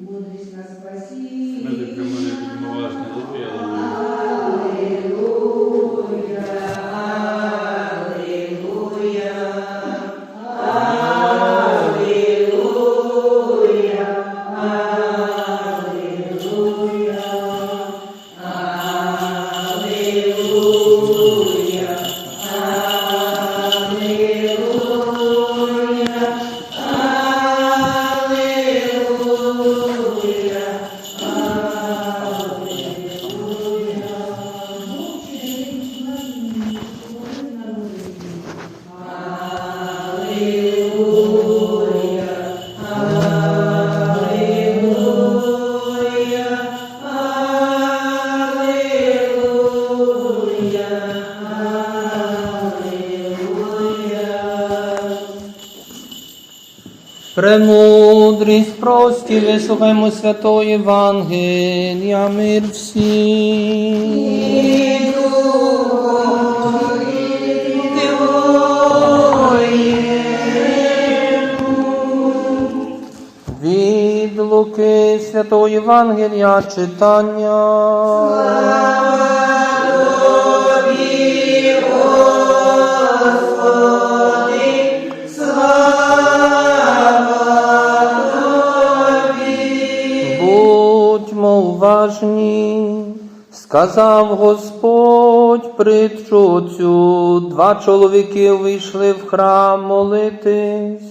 мудрість на спасіння. Ми поважне Аллилуйя. Премудрість прості, вислухаймо святого Євангелія, мир всім. Від Луки святого Євангелія читання. Уважні, сказав Господь притчу цю. Два чоловіки вийшли в храм молитись.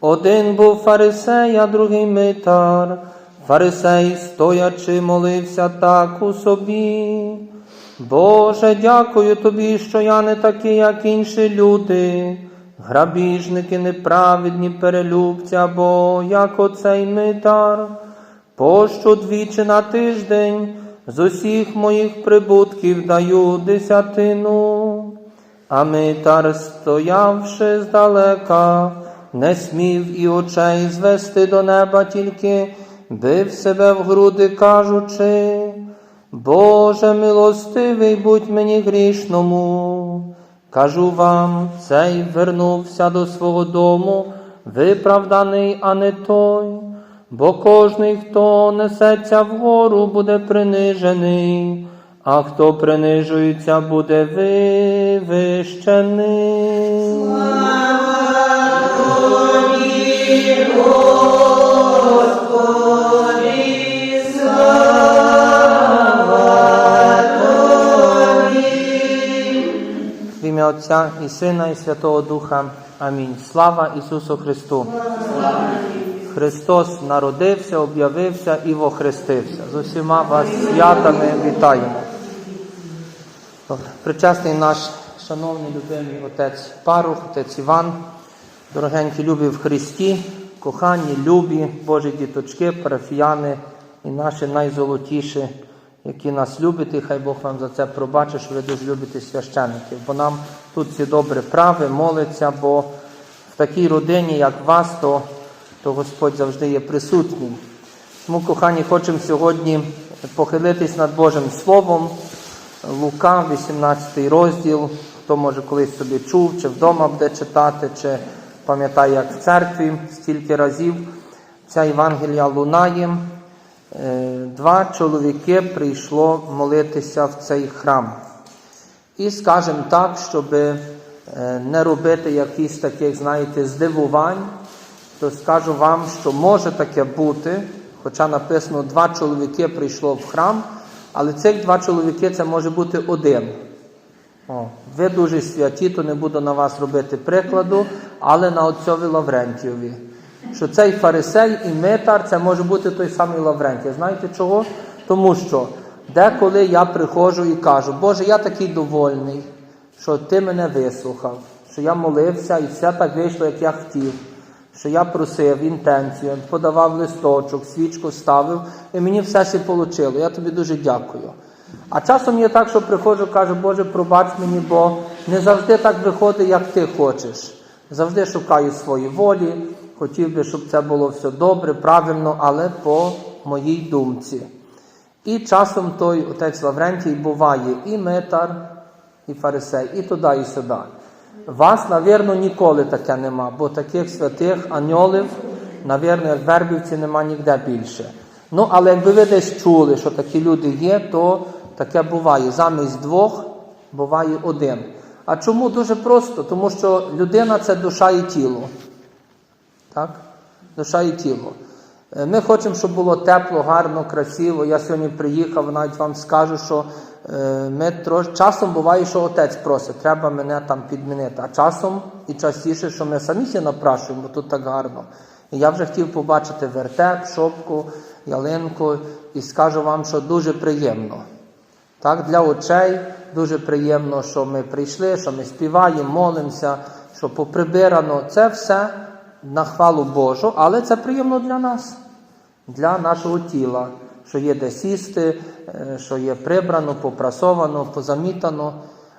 Один був фарисей, а другий митар. Фарисей, стоячи, молився так у собі. Боже, дякую тобі, що я не такий, як інші люди, грабіжники, неправедні перелюбці, або як оцей митар. Пощу двічі на тиждень з усіх моїх прибутків даю десятину. А митар, стоявши здалека, не смів і очей звести до неба, тільки бив себе в груди, кажучи, Боже милостивий, будь мені грішному. Кажу вам, цей вернувся до свого дому, виправданий, а не той. Бо кожний, хто несеться вгору, буде принижений, а хто принижується, буде вивищений. В ім'я Отця і Сина, і Святого Духа. Амінь. Слава Ісусу Христу! Христос народився, об'явився і вохрестився. З усіма вас святами вітаємо. Причасний наш шановний любимий отець Парух, отець Іван, дорогенькі любі в Христі, кохані, любі, Божі діточки, парафіяни і наші найзолотіші, які нас любите, і хай Бог вам за це пробачить, що ви дуже любите священників. Бо нам тут всі добре прави, моляться, бо в такій родині, як вас, то то Господь завжди є присутній. Тому, кохані, хочемо сьогодні похилитись над Божим Словом. Лука, 18 розділ. Хто може колись собі чув, чи вдома буде читати, чи пам'ятає, як в церкві стільки разів. Ця Євангелія лунає. Е, Два чоловіки прийшло молитися в цей храм. І скажемо так, щоб е, не робити якісь таких, знаєте, здивувань то скажу вам, що може таке бути, хоча написано, два чоловіки прийшло в храм, але цих два чоловіки це може бути один. О, ви дуже святі, то не буду на вас робити прикладу, але на отцьові Лаврентійові. Що цей фарисей і митар це може бути той самий Лаврентій. Знаєте чого? Тому що деколи я приходжу і кажу, Боже, я такий довольний, що ти мене вислухав, що я молився і все так вийшло, як я хотів що я просив інтенцію, подавав листочок, свічку ставив, і мені все ще вийшло. Я тобі дуже дякую. А часом є так, що приходжу, кажу, Боже, пробач мені, бо не завжди так виходить, як ти хочеш. Завжди шукаю свої волі, хотів би, щоб це було все добре, правильно, але по моїй думці. І часом той отець Лаврентій буває і митар, і фарисей, і туди, і сюди. Вас, навірно, ніколи таке нема, бо таких святих аньолів Навірно, як Вербівці нема ніде більше. Ну, але якби ви десь чули, що такі люди є, то таке буває. Замість двох буває один. А чому дуже просто? Тому що людина це душа і тіло. Так? Душа і тіло. Е, Ми хочемо, щоб було тепло, гарно, красиво. Я сьогодні приїхав, навіть вам скажу, що ми трош... часом буває, що отець просить, треба мене там підмінити. А часом і частіше, що ми самі ще напрашуємо, бо тут так гарно. І я вже хотів побачити вертеп, шопку, ялинку, і скажу вам, що дуже приємно. Так, для очей дуже приємно, що ми прийшли, що ми співаємо, молимося, що поприбирано. Це все на хвалу Божу, але це приємно для нас, для нашого тіла, що є де сісти, е, що є прибрано, попрасовано, позамітано.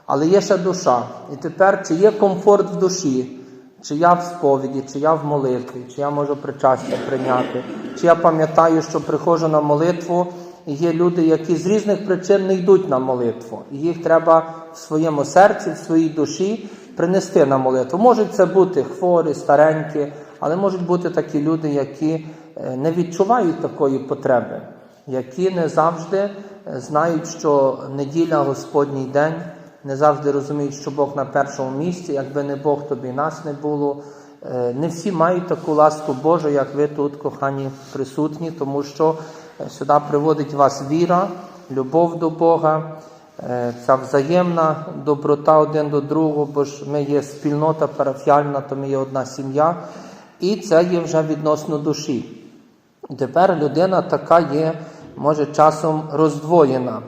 Але є ще душа. І тепер, чи є комфорт в душі, чи я в сповіді, чи я в молитві, чи я можу причастя прийняти, чи я пам'ятаю, що приходжу на молитву, і є люди, які з різних причин не йдуть на молитву. І їх треба в своєму серці, в своїй душі принести на молитву. Можуть це бути хворі, старенькі, але можуть бути такі люди, які е, не відчувають такої потреби, які не завжди е, знають, що неділя Господній день, не завжди розуміють, що Бог на першому місці, якби не Бог, то б і нас не було. Е, Не всі мають таку ласку Божу, як ви тут, кохані, присутні, тому що е, сюди приводить вас віра, любов до Бога, ця взаємна доброта один до другого, бо ж ми є спільнота парафіальна, то ми є одна сім'я, і це є вже відносно душі. Тепер людина така є, може, часом роздвоєна.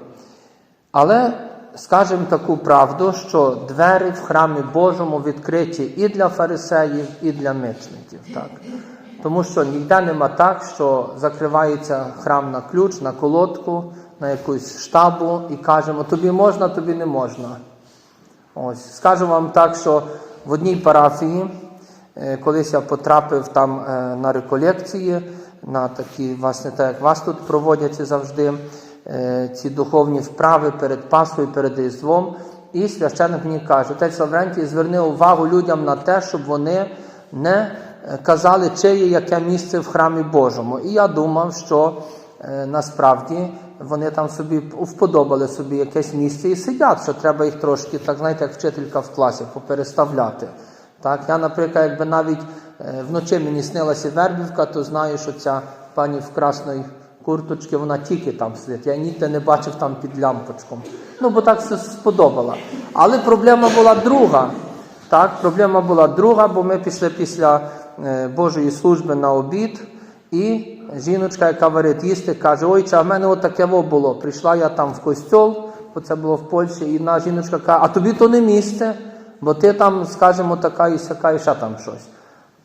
Але скажемо таку правду, що двері в храмі Божому відкриті і для фарисеїв, і для мичників. Так? Тому що ніде нема так, що закривається храм на ключ, на колодку, на якусь штабу і кажемо, тобі можна, тобі не можна. Ось, скажу вам так, що в одній парафії, е, колись я потрапив там е, на реколекції, на такі, власне, так як вас тут проводяться завжди, е, ці духовні вправи перед Пасхою, перед Різдвом. І священник мені каже, отець Лаврентій, зверни увагу людям на те, щоб вони не казали, чиє яке місце в храмі Божому. І я думав, що е, насправді вони там собі вподобали собі якесь місце і сидять, що треба їх трошки, так знаєте, як вчителька в класі, попереставляти. Так, я, наприклад, якби навіть вночі мені снилася Вербівка, то знаю, що ця пані в красної курточці, вона тільки там сидить. Я ніде не бачив там під лямпочком. Ну, бо так все сподобала. Але проблема була друга. Так, проблема була друга, бо ми пішли після е, Божої служби на обід, і жіночка, яка варить їсти, каже: Ой, а в мене отаке во було. Прийшла я там в костьол, бо це було в Польщі, і одна жіночка каже, а тобі то не місце, бо ти там, скажімо, така і сяка, і ще там щось.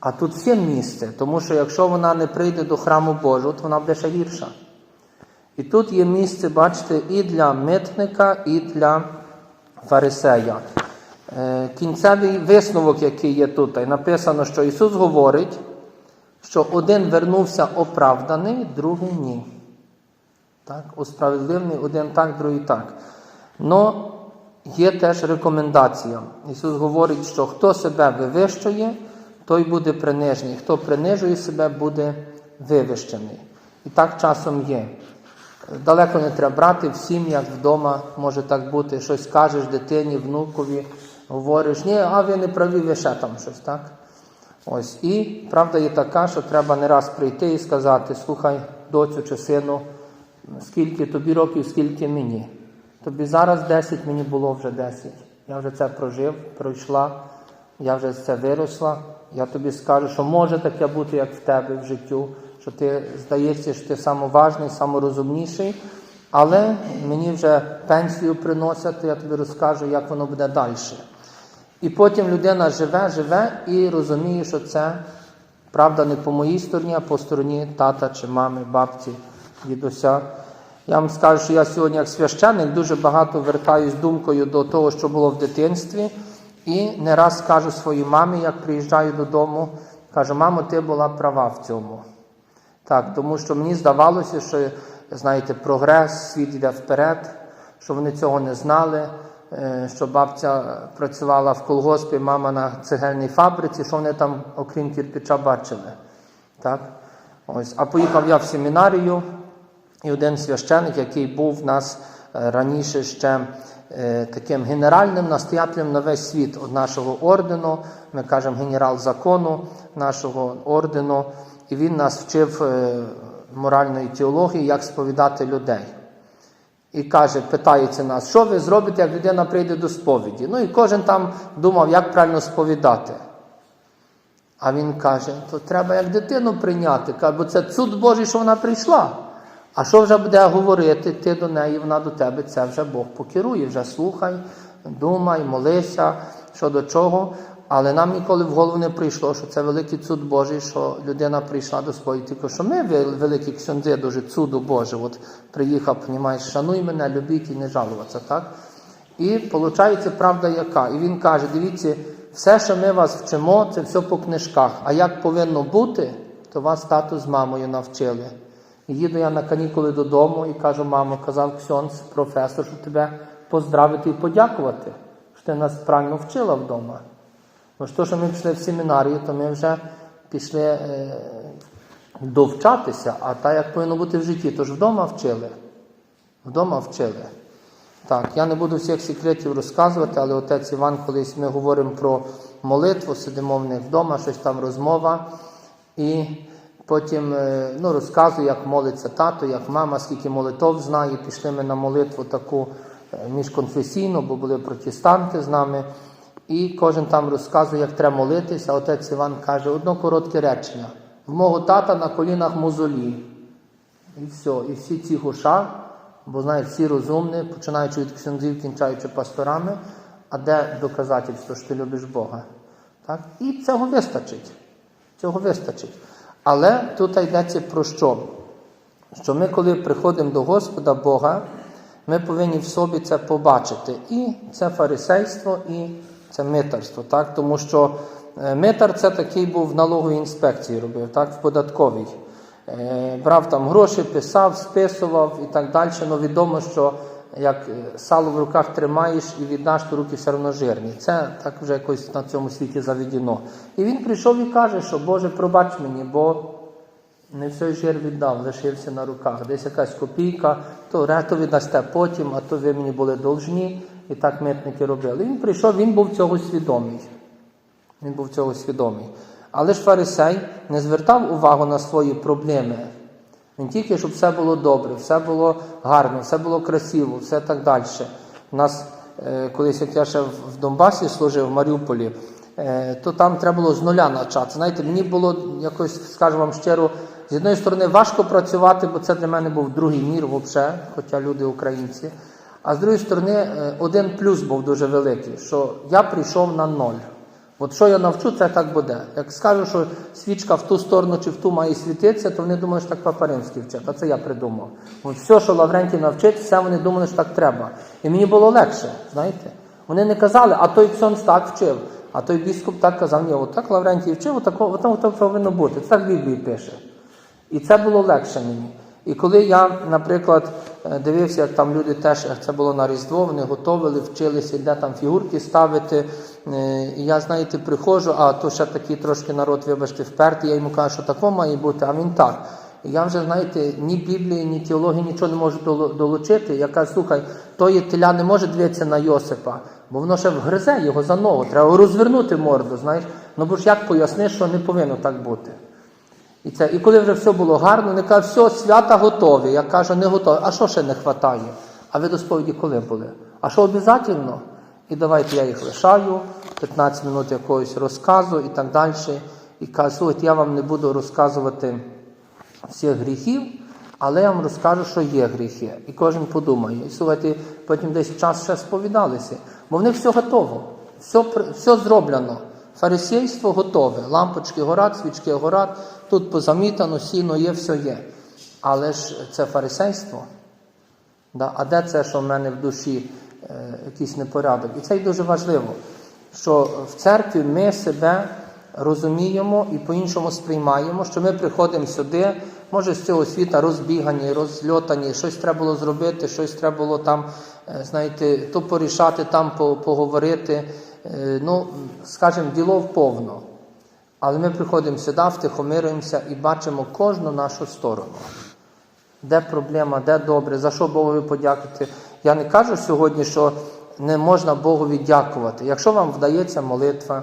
А тут всім місце, тому що якщо вона не прийде до храму Божого, то вона буде ще гірша. І тут є місце, бачите, і для митника, і для фарисея. Е, Кінцевий висновок, який є тут, написано, що Ісус говорить, що один вернувся оправданий, другий ні. Так? Осправедливний один так, другий так. Но є теж рекомендація. Ісус говорить, що хто себе вивищує, той буде принижений. Хто принижує себе, буде вивищений. І так часом є. Далеко не треба брати в сім'ях вдома може так бути, щось кажеш дитині, внукові, говориш, ні, а ви не праві, ви ще там щось, так? Ось. І правда є така, що треба не раз прийти і сказати, слухай, доцю чи сину, скільки тобі років, скільки мені. Тобі зараз 10, мені було вже 10. Я вже це прожив, пройшла, я вже це виросла. Я тобі скажу, що може таке бути, як в тебе в життю, що ти здається, що ти самоважний, саморозумніший, але мені вже пенсію приносять, то я тобі розкажу, як воно буде далі. І потім людина живе, живе і розуміє, що це правда не по моїй стороні, а по стороні тата чи мами, бабці, дідуся. Я вам скажу, що я сьогодні, як священник, дуже багато вертаюсь думкою до того, що було в дитинстві, і не раз кажу своїй мамі, як приїжджаю додому, кажу, мамо, ти була права в цьому. Так, тому що мені здавалося, що знаєте, прогрес, світ йде вперед, що вони цього не знали, е, що бабця працювала в колгоспі, мама на цегельній фабриці, що вони там, окрім кірпича, бачили. Так? Ось. А поїхав я в семінарію, і один священик, який був в нас е, раніше ще таким генеральним настоятелем на весь світ от нашого ордену, ми кажемо генерал закону нашого ордену, і він нас вчив е, моральної теології, як сповідати людей. І каже, питається нас, що ви зробите, як людина прийде до сповіді. Ну і кожен там думав, як правильно сповідати. А він каже, то треба як дитину прийняти, бо це цуд Божий, що вона прийшла. А що вже буде говорити ти до неї, вона до тебе, це вже Бог покерує, вже слухай, думай, молися, що до чого. Але нам ніколи в голову не прийшло, що це великий цуд Божий, що людина прийшла до сповіді. Тільки що ми, великі ксьондзи, дуже цуду Боже, от приїхав, понімаєш, шануй мене, любіть і не жалуватися, так? І виходить правда яка. І він каже: дивіться, все, що ми вас вчимо, це все по книжках. А як повинно бути, то вас тато з мамою навчили. Їду я на канікули додому і кажу, мамо, казав Ксьонс, професор, щоб тебе поздравити і подякувати, що ти нас правильно вчила вдома. Бо ж то, що ми пішли в семінарію, то ми вже пішли е, довчатися, а так як повинно бути в житті, то ж вдома вчили. Вдома вчили. Так, я не буду всіх секретів розказувати, але отець Іван, колись ми говоримо про молитву, сидимо в них вдома, щось там розмова. І потім е, ну, розказую, як молиться тато, як мама, скільки молитов знає. Пішли ми на молитву таку е, міжконфесійну, бо були протестанти з нами. І кожен там розказує, як треба молитися. Отець Іван каже, одно коротке речення. В мого тата на колінах мозолі. І все. І всі ці гуша, бо знають, всі розумні, починаючи від ксьондзів, кінчаючи пасторами, а де доказательство, що ти любиш Бога? Так? І цього вистачить. Цього вистачить. Але тут йдеться про що? Що ми, коли приходимо до Господа Бога, ми повинні в собі це побачити. І це фарисейство, і це митарство. Так? Тому що е, митар це такий був в налоговій інспекції робив, так? в податковій. Е, Брав там гроші, писав, списував і так далі. Ну відомо, що як е, сало в руках тримаєш і віддаш, то руки все одно жирні. Це так вже якось на цьому світі заведено. І він прийшов і каже, що Боже, пробач мені, бо не все жир віддав, лишився на руках. Десь якась копійка, то рето віддасте потім, а то ви мені були должні. І так митники робили. Він прийшов, він був цього свідомий. Він був цього свідомий. Але ж фарисей не звертав увагу на свої проблеми. Він тільки, щоб все було добре, все було гарно, все було красиво, все так далі. У нас е, колись, як я ще в Донбасі служив в Маріуполі, е, то там треба було з нуля почати. Знаєте, мені було якось, скажу вам щиро, з одної сторони важко працювати, бо це для мене був другий мір взагалі, хоча люди українці. А з другої сторони, е, один плюс був дуже великий, що я прийшов на ноль. От що я навчу, це так буде. Як скажу, що свічка в ту сторону чи в ту має світитися, то вони думають, що так Папа Римський вчить. А це я придумав. От все, що Лаврентій навчить, все вони думали, що так треба. І мені було легше, знаєте. Вони не казали, а той Ксьонс так вчив, а той біскуп так казав, ні, от так Лаврентій вчив, отако, отак, отак повинно бути. Це так Біблії пише. І це було легше мені. І коли я, наприклад, дивився, як там люди теж, як це було на Різдво, вони готовили, вчилися, де там фігурки ставити. е, І я, знаєте, приходжу, а то ще такий трошки народ, вибачте, впертий, я йому кажу, що тако має бути, а він так. І я вже, знаєте, ні Біблії, ні теології нічого не можу долучити. Я кажу, слухай, тої теля не може дивитися на Йосипа, бо воно ще вгризе його за ногу. Треба розвернути морду, знаєш. Ну бо ж як поясниш, що не повинно так бути. І, це, і коли вже все було гарно, вони кажуть, все, свята готові. Я кажу, не готові. А що ще не вистачає? А ви до сповіді коли були? А що обов'язково? І давайте я їх лишаю, 15 минут якогось розказу і так далі. І кажу, слухайте, я вам не буду розказувати всіх гріхів, але я вам розкажу, що є гріхи. І кожен подумає. І слухайте, потім десь час ще сповідалися. Бо в них все готово, все, все зроблено. Фарисейство готове. Лампочки горять, свічки горять, тут позамітано, сіно є, все є. Але ж це фарисейство. Да? А де це, що в мене в душі е, якийсь непорядок? І це й дуже важливо, що в церкві ми себе розуміємо і по-іншому сприймаємо, що ми приходимо сюди, може з цього світа розбігані, розльотані, щось треба було зробити, щось треба було там, е, знаєте, то порішати, там поговорити. Е, Ну, скажімо, діло вповно. Але ми приходимо сюди, втихомирюємося і бачимо кожну нашу сторону. Де проблема, де добре, за що Богові подякувати. Я не кажу сьогодні, що не можна Богові дякувати. Якщо вам вдається молитва,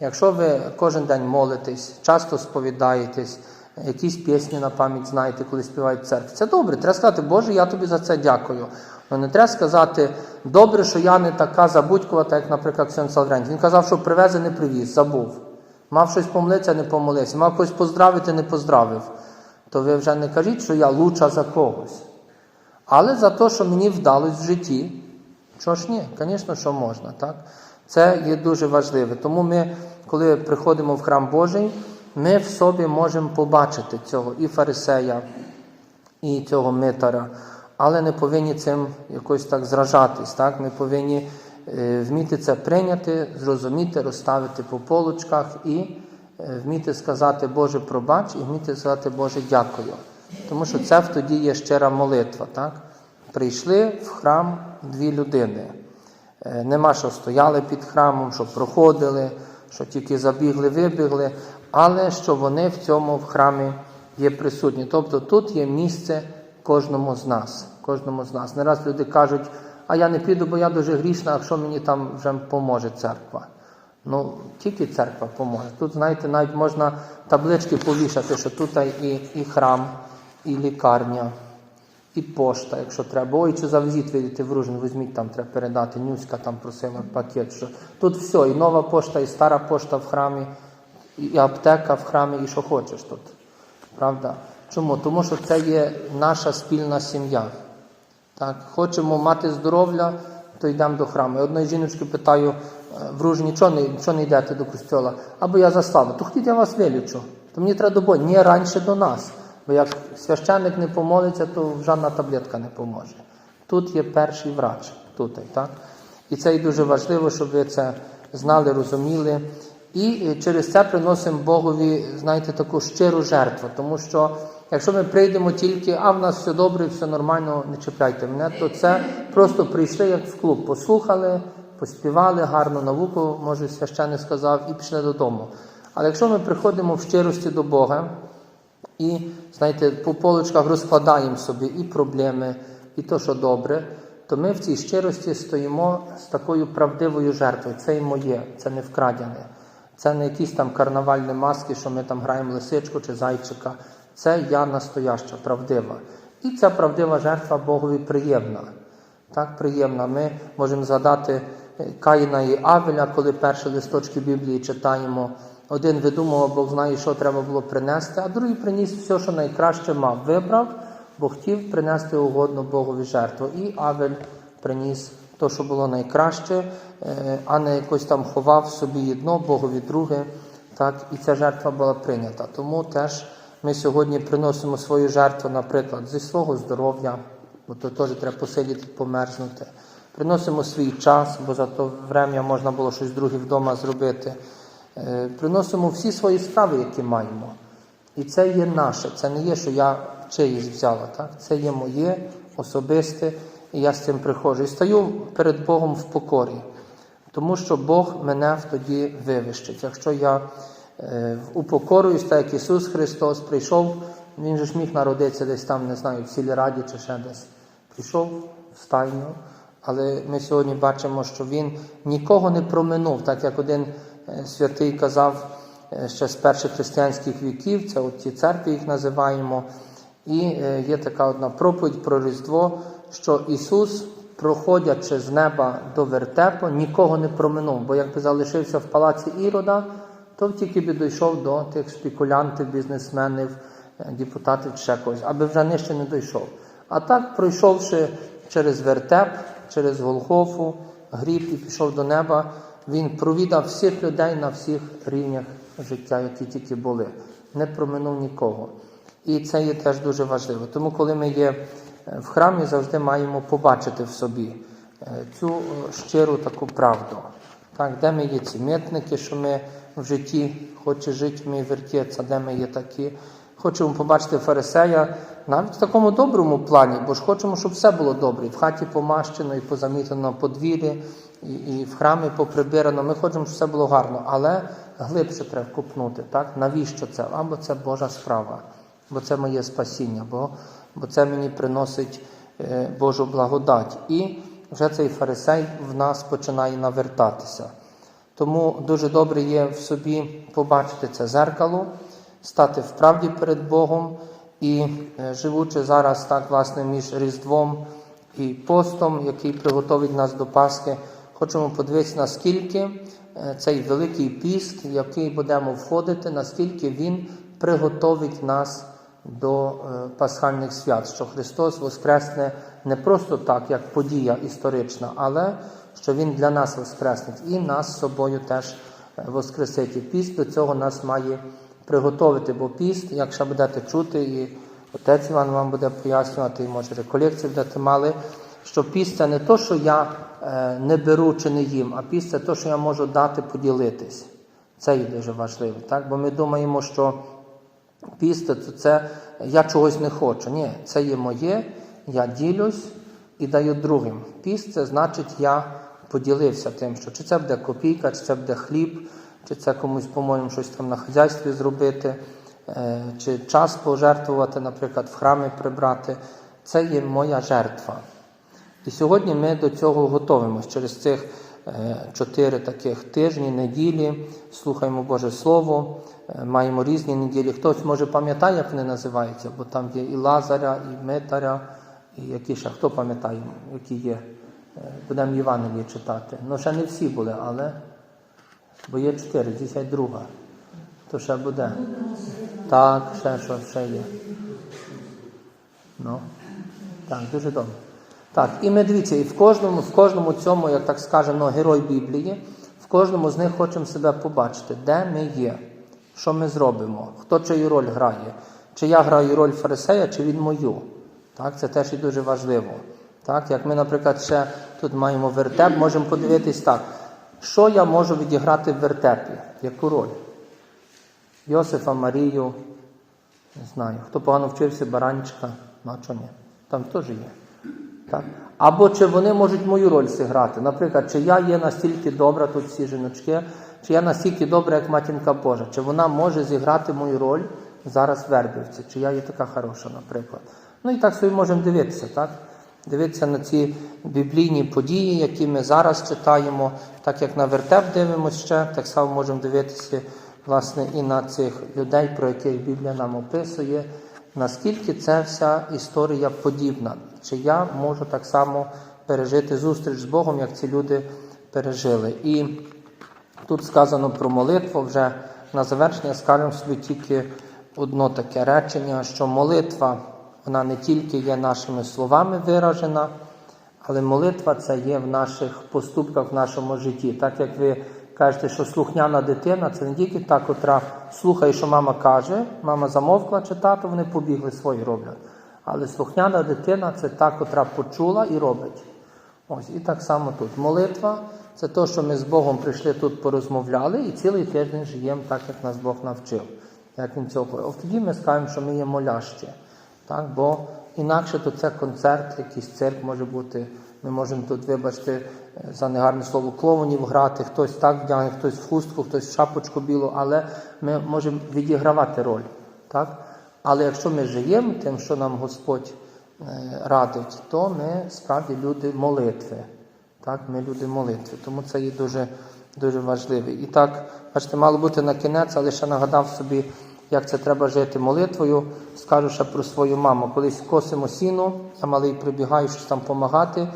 якщо ви кожен день молитесь, часто сповідаєтесь, якісь пісні на пам'ять знаєте, коли співають в церкві, це добре. Треба сказати, Боже, я тобі за це дякую. Але не треба сказати, добре, що я не така забудькувата, як, наприклад, Ксьон Салврент. Він казав, що привезе, не привіз, забув. Мав щось помолитися, не помолився, мав когось поздравити, не поздравив. То ви вже не кажіть, що я лучша за когось. Але за те, що мені вдалося в житті, що ж ні, звісно, що можна. Так? Це є дуже важливе. Тому ми, коли приходимо в храм Божий, ми в собі можемо побачити цього і фарисея, і цього митара, але не повинні цим якось так зражатись. Так? Ми повинні е, вміти це прийняти, зрозуміти, розставити по полочках і е, вміти сказати Боже, пробач, і вміти сказати Боже, дякую. Тому що це тоді є щира молитва. Так? Прийшли в храм дві людини. Е, Нема що стояли під храмом, що проходили, що тільки забігли, вибігли, але що вони в цьому в храмі є присутні. Тобто тут є місце кожному з нас. Кожному з нас. Не раз люди кажуть, а я не піду, бо я дуже грішна, а що мені там вже поможе церква. Ну, тільки церква поможе. Тут, знаєте, навіть можна таблички повішати, що тут і, і храм, і лікарня, і пошта, якщо треба. Ой, чи завезіть, видите, в Ружин, візьміть, там треба передати. Нюська там просила пакет. Що... Тут все, і нова пошта, і стара пошта в храмі, і аптека в храмі, і що хочеш тут. Правда? Чому? Тому що це є наша спільна сім'я. Так, хочемо мати здоров'я, то йдемо до храму. Одної жіночки питаю, е, в Ружні, чого не, чого не йдете до костьола? Або я заставу, то ходіть, я вас вилічу. То мені треба до Бога. Ні, раніше до нас. Бо як священник не помолиться, то жодна таблетка не поможе. Тут є перший врач, тут, так? І це і дуже важливо, щоб ви це знали, розуміли. І через це приносимо Богові, знаєте, таку щиру жертву. Тому що якщо ми прийдемо тільки, а в нас все добре, все нормально, не чіпляйте мене, то це просто прийшли як в клуб, послухали, поспівали, гарну науку, може священник сказав, і пішли додому. Але якщо ми приходимо в щирості до Бога, і, знаєте, по полочках розкладаємо собі і проблеми, і то, що добре, то ми в цій щирості стоїмо з такою правдивою жертвою. Це і моє, це не вкрадене. Це не якісь там карнавальні маски, що ми там граємо лисичку чи зайчика. Це я настояща, правдива. І ця правдива жертва Богові приємна. Так, приємна. Ми можемо згадати е, Каїна і Авеля, коли перші листочки Біблії читаємо. Один видумував, Бог знає, що треба було принести, а другий приніс все, що найкраще мав. Вибрав, бо хотів принести угодно Богові жертву. І Авель приніс те, що було найкраще, е, а не якось там ховав собі одно, Богові друге. Так, і ця жертва була прийнята. Тому теж ми сьогодні приносимо свою жертву, наприклад, зі свого здоров'я, бо то теж треба посидіти, померзнути. Приносимо свій час, бо за то врем'я можна було щось друге вдома зробити. Е, Приносимо всі свої справи, які маємо. І це є наше, це не є, що я чиїсь взяла. Так? Це є моє особисте, і я з цим приходжу. І стаю перед Богом в покорі, тому що Бог мене тоді вивищить. Якщо я упокорююсь, так як Ісус Христос прийшов, Він же ж міг народитися десь там, не знаю, в цілій раді чи ще десь. Прийшов в стайню, але ми сьогодні бачимо, що Він нікого не проминув, так як один е, святий казав е, ще з перших християнських віків, це от ті церкви їх називаємо. І е, є така одна проповідь про Різдво, що Ісус, проходячи з неба до вертепу, нікого не проминув, бо якби залишився в палаці Ірода, то тільки би дійшов до тих спекулянтів, бізнесменів, депутатів чи ще аби вже нижче не дійшов. А так, пройшовши через вертеп, через Голгофу, гріб і пішов до неба, він провідав всіх людей на всіх рівнях життя, які тільки були, не проминув нікого. І це є теж дуже важливо. Тому, коли ми є е, в храмі, завжди маємо побачити в собі е, цю е, щиру таку правду. Так, де ми є ці митники, що ми в житті хоче жити, ми вертеться, де ми є такі. Хочемо побачити фарисея навіть в такому доброму плані, бо ж хочемо, щоб все було добре. І в хаті помащено, і позамітано на подвір'ї, і, і в храмі поприбирано. Ми хочемо, щоб все було гарно, але глибше треба купнути. Так? Навіщо це? Або це Божа справа, бо це моє спасіння, бо, бо це мені приносить е, Божу благодать. І вже цей фарисей в нас починає навертатися. Тому дуже добре є в собі побачити це зеркало, стати в правді перед Богом і е, живучи зараз так, власне, між Різдвом і постом, який приготовить нас до Пасхи, хочемо подивитися, наскільки е, цей великий піст, в який будемо входити, наскільки він приготовить нас до е, пасхальних свят, що Христос воскресне не просто так, як подія історична, але що Він для нас воскреснить і нас собою теж е, воскресить. І піст до цього нас має приготовити, бо піст, якщо будете чути, і отець Іван вам буде пояснювати, і може реколекції будете мали, що піст це не то, що я е, не беру чи не їм, а піст це то, що я можу дати поділитись. Це є дуже важливо, так? бо ми думаємо, що піст це, я чогось не хочу. Ні, це є моє, я ділюсь і даю другим. Піст це значить, я поділився тим, що чи це буде копійка, чи це буде хліб, чи це комусь, по-моєму, щось там на хазяйстві зробити, е, чи час пожертвувати, наприклад, в храмі прибрати. Це є моя жертва. І сьогодні ми до цього готуємось через цих чотири таких тижні, неділі, слухаємо Боже Слово, е, маємо різні неділі. Хтось може пам'ятає, як вони називаються, бо там є і Лазаря, і Митаря, і які ще хто пам'ятає, які є. Е, Будемо Євангелії читати. Ну, ще не всі були, але бо є чотири, десять друга. То ще буде. Так, ще що, ще є. Ну, так, дуже добре. Так, і ми дивіться, і в кожному, в кожному цьому, як так скажемо, герой Біблії, в кожному з них хочемо себе побачити, де ми є, що ми зробимо, хто чию роль грає. Чи я граю роль фарисея, чи він мою. Так, це теж і дуже важливо. Так, як ми, наприклад, ще тут маємо вертеп, можемо подивитись так, що я можу відіграти в вертепі, яку роль? Йосифа, Марію, не знаю, хто погано вчився, баранчика, ну а чого ні? Там теж є. Так? Або чи вони можуть мою роль зіграти. Наприклад, чи я є настільки добра, тут всі жіночки, чи я настільки добра, як матінка Божа, чи вона може зіграти мою роль зараз в Вербівці, чи я є така хороша, наприклад. Ну і так собі можемо дивитися, так? Дивитися на ці біблійні події, які ми зараз читаємо, так як на вертеп дивимося ще, так само можемо дивитися власне, і на цих людей, про яких Біблія нам описує, наскільки ця вся історія подібна. Чи я можу так само пережити зустріч з Богом, як ці люди пережили. І тут сказано про молитву, вже на завершення скажемо собі тільки одно таке речення, що молитва вона не тільки є нашими словами виражена, але молитва це є в наших поступках в нашому житті. Так як ви кажете, що слухняна дитина це не тільки та, котра слухає, що мама каже, мама замовкла чи тато, вони побігли свої роблять. Але слухняна дитина це та, котра почула і робить. Ось і так само тут. Молитва це те, що ми з Богом прийшли тут, порозмовляли, і цілий тиждень живемо так, як нас Бог навчив. Як він цього. От тоді ми скажемо, що ми є молящі. Так? Бо інакше то це концерт, якийсь цирк може бути. Ми можемо тут, вибачте, за негарне слово, клоунів грати, хтось так вдягне, хтось в хустку, хтось в шапочку білу, але ми можемо відігравати роль. Так? Але якщо ми живемо тим, що нам Господь е, радить, то ми справді люди молитви. Так? Ми люди молитви. Тому це є дуже, дуже важливо. І так, бачите, мало бути на кінець, але ще нагадав собі, як це треба жити молитвою. Скажу ще про свою маму. Колись косимо сіну, я малий прибігаю, щось там допомагати.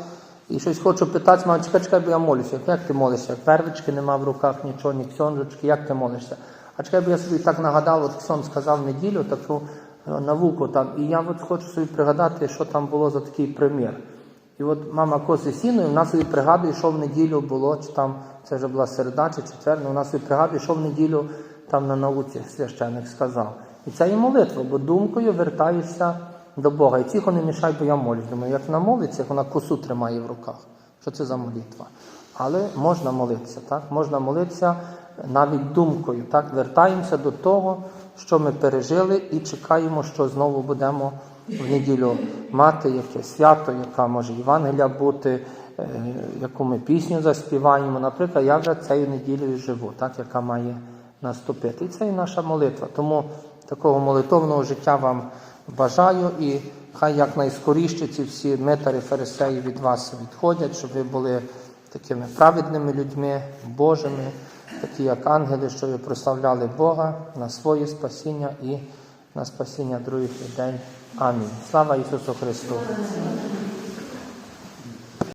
І щось хочу питати, мама, чекай, чекай, бо я молюся. Як ти молишся? Первички нема в руках, нічого, ні ксьонжечки, як ти молишся? А чекай, бо я собі так нагадав, от Ксон сказав неділю таку е, науку там. І я от хочу собі пригадати, що там було за такий примір. І от мама коси сіно, і вона собі пригадує, що в неділю було, чи там це вже була середа чи четвер, ну, вона собі пригадує, що в неділю там на науці священик сказав. І це є молитва, бо думкою вертаєшся до Бога. І тихо не мішай, бо я молюсь. Думаю, як вона молиться, як вона косу тримає в руках. Що це за молитва? Але можна молитися, так? Можна молитися навіть думкою. Так? Вертаємося до того, що ми пережили, і чекаємо, що знову будемо в неділю мати яке свято, яка може Євангелія бути, е, яку ми пісню заспіваємо. Наприклад, я вже цією неділею живу, так, яка має наступити. І це і наша молитва. Тому такого молитовного життя вам бажаю і хай якнайскоріше ці всі митари фарисеї від вас відходять, щоб ви були такими праведними людьми, Божими, такі як ангели, що ви прославляли Бога на своє спасіння і на спасіння других людей. Амінь. Слава Ісусу Христу!